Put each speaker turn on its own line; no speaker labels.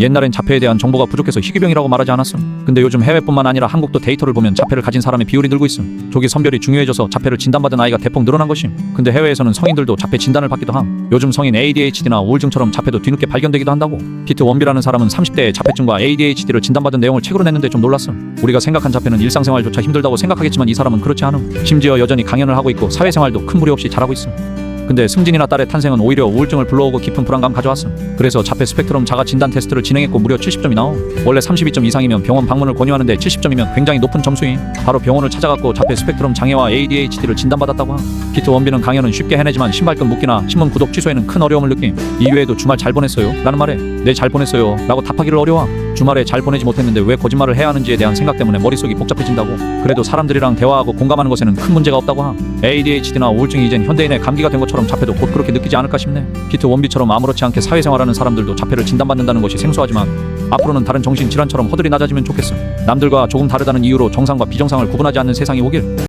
옛날엔 자폐에 대한 정보가 부족해서 희귀병이라고 말하지 않았음. 근데 요즘 해외뿐만 아니라 한국도 데이터를 보면 자폐를 가진 사람의 비율이 늘고 있음. 조기 선별이 중요해져서 자폐를 진단받은 아이가 대폭 늘어난 것임. 근데 해외에서는 성인들도 자폐 진단을 받기도 함. 요즘 성인 ADHD나 우울증처럼 자폐도 뒤늦게 발견되기도 한다고. 피트 원비라는 사람은 30대에 자폐증과 ADHD를 진단받은 내용을 책으로 냈는데 좀 놀랐음. 우리가 생각한 자폐는 일상생활조차 힘들다고 생각하겠지만 이 사람은 그렇지 않음. 심지어 여전히 강연을 하고 있고 사회생활도 큰 무리 없이 잘하고 있음. 근데 승진이나 딸의 탄생은 오히려 우울증을 불러오고 깊은 불안감 가져왔음. 그래서 자폐 스펙트럼 자가 진단 테스트를 진행했고 무려 70점이 나옴. 원래 32점 이상이면 병원 방문을 권유하는데 70점이면 굉장히 높은 점수임. 바로 병원을 찾아갔고 자폐 스펙트럼 장애와 ADHD를 진단받았다고 함. 피트 원비는 강연은 쉽게 해내지만 신발끈 묶기나 신문 구독 취소에는 큰 어려움을 느낌. 이외에도 주말 잘 보냈어요? 라는 말에 네 잘 보냈어요. 라고 답하기를 어려워함. 주말에 잘 보내지 못했는데 왜 거짓말을 해야 하는지에 대한 생각 때문에 머릿속이 복잡해진다고. 그래도 사람들이랑 대화하고 공감하는 것에는 큰 문제가 없다고 함. ADHD나 우울증이 이젠 현대인의 감기가 된 것처럼 자폐도 곧 그렇게 느끼지 않을까 싶네. 피트 원비처럼 아무렇지 않게 사회생활하는 사람들도 자폐를 진단받는다는 것이 생소하지만 앞으로는 다른 정신 질환처럼 허들이 낮아지면 좋겠음. 남들과 조금 다르다는 이유로 정상과 비정상을 구분하지 않는 세상이 오길.